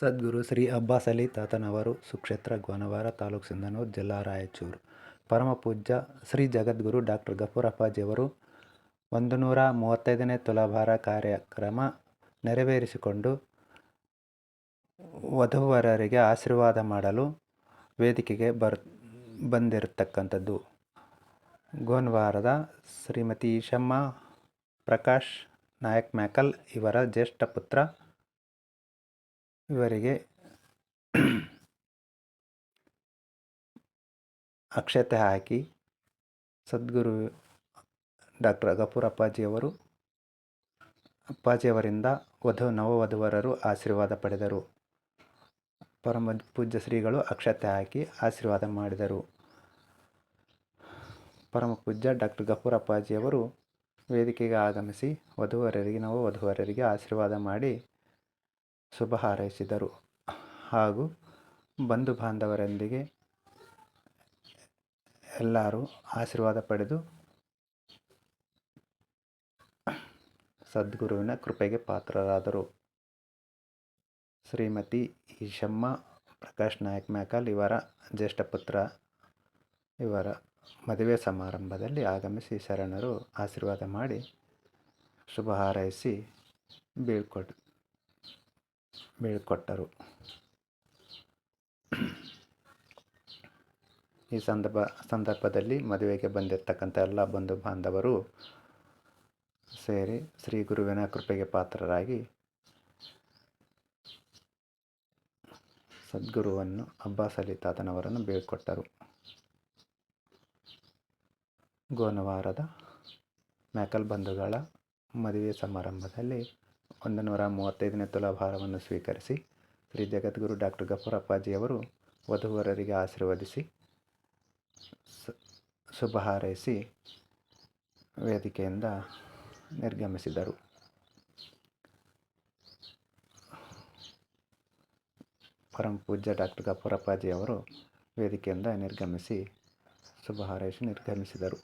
ಸದ್ಗುರು ಶ್ರೀ ಅಬ್ಬಾಸ್ ಅಲಿ ತಾತನವರು ಸುಕ್ಷೇತ್ರ ಗೋನವಾರ ತಾಲೂಕು ಸಿಂಧನೂರು, ಜಿಲ್ಲಾ ರಾಯಚೂರು. ಪರಮಪೂಜ್ಯ ಶ್ರೀ ಜಗದ್ಗುರು ಡಾಕ್ಟರ್ ಗಫೂರ್ ಅಪ್ಪಾಜಿಯವರು ಒಂದು ನೂರ ಮೂವತ್ತೈದನೇ ತುಲಾಭಾರ ಕಾರ್ಯಕ್ರಮ ನೆರವೇರಿಸಿಕೊಂಡು ವಧುವರರಿಗೆ ಆಶೀರ್ವಾದ ಮಾಡಲು ವೇದಿಕೆಗೆ ಬರ್, ಬಂದಿರತಕ್ಕಂಥದ್ದು. ಗೋನ್ವಾರದ ಶ್ರೀಮತಿ ಈಶಮ್ಮ ಪ್ರಕಾಶ್ ನಾಯಕ್ ಮ್ಯಾಕಲ್ ಇವರ ಜ್ಯೇಷ್ಠ ಪುತ್ರ ಇವರಿಗೆ ಅಕ್ಷತೆ ಹಾಕಿ ಸದ್ಗುರು ಡಾಕ್ಟರ್ ಗಫೂರ್ ಅಪ್ಪಾಜಿಯವರು ಅಪ್ಪಾಜಿಯವರಿಂದ ವಧು ನವವಧುವರರು ಆಶೀರ್ವಾದ ಪಡೆದರು. ಪರಮ ಪೂಜ್ಯ ಶ್ರೀಗಳು ಅಕ್ಷತೆ ಹಾಕಿ ಆಶೀರ್ವಾದ ಮಾಡಿದರು. ಪರಮ ಪೂಜ್ಯ ಡಾಕ್ಟರ್ ಗಫೂರ್ ಅಪ್ಪಾಜಿಯವರು ವೇದಿಕೆಗೆ ಆಗಮಿಸಿ ವಧುವರರಿಗೆ ನವ ವಧುವರರಿಗೆ ಆಶೀರ್ವಾದ ಮಾಡಿ ಶುಭ ಹಾರೈಸಿದರು ಹಾಗೂ ಬಂಧು ಬಾಂಧವರೊಂದಿಗೆ ಎಲ್ಲರೂ ಆಶೀರ್ವಾದ ಪಡೆದು ಸದ್ಗುರುವಿನ ಕೃಪೆಗೆ ಪಾತ್ರರಾದರು. ಶ್ರೀಮತಿ ಈಶಮ್ಮ, ಪ್ರಕಾಶ್ ನಾಯಕ್ ಮ್ಯಾಕಲ್ ಇವರ ಜ್ಯೇಷ್ಠ ಪುತ್ರ ಇವರ ಮದುವೆ ಸಮಾರಂಭದಲ್ಲಿ ಆಗಮಿಸಿ ಶರಣರು ಆಶೀರ್ವಾದ ಮಾಡಿ ಶುಭ ಹಾರೈಸಿ ಬೀಳ್ಕೊಟ್ ಬೀಳ್ಕೊಟ್ಟರು ಈ ಸಂದರ್ಭ, ಸಂದರ್ಭದಲ್ಲಿ ಮದುವೆಗೆ ಬಂದಿರತಕ್ಕಂಥ ಎಲ್ಲ ಬಂಧು ಬಾಂಧವರು ಸೇರಿ ಶ್ರೀ ಗುರುವಿನ ಕೃಪೆಗೆ ಪಾತ್ರರಾಗಿ ಸದ್ಗುರುವನ್ನು ಅಬ್ಬಾಸ್ ಅಲಿ ತಾತನವರನ್ನು ಬೀಳ್ಕೊಟ್ಟರು. ಗೋನವಾರದ ಮ್ಯಾಕಲ್ ಬಂಧುಗಳ ಮದುವೆ ಸಮಾರಂಭದಲ್ಲಿ ಒಂದು ನೂರ ಮೂವತ್ತೈದನೇ ತುಲಾಭಾರವನ್ನು ಸ್ವೀಕರಿಸಿ ಶ್ರೀ ಜಗದ್ಗುರು ಡಾಕ್ಟರ್ ಗಪ್ಪರಪ್ಪಾಜಿಯವರು ಅಪ್ಪಾಜಿಯವರು ವಧುವರರಿಗೆ ಆಶೀರ್ವದಿಸಿ ಶುಭ ಹಾರೈಸಿ ವೇದಿಕೆಯಿಂದ ನಿರ್ಗಮಿಸಿದರು. ಪರಂ ಪೂಜ್ಯ ಡಾಕ್ಟರ್ ಗಪ್ಪರಪ್ಪಾಜಿಯವರು ವೇದಿಕೆಯಿಂದ ನಿರ್ಗಮಿಸಿ ಶುಭ ಹಾರೈಸಿ ನಿರ್ಗಮಿಸಿದರು.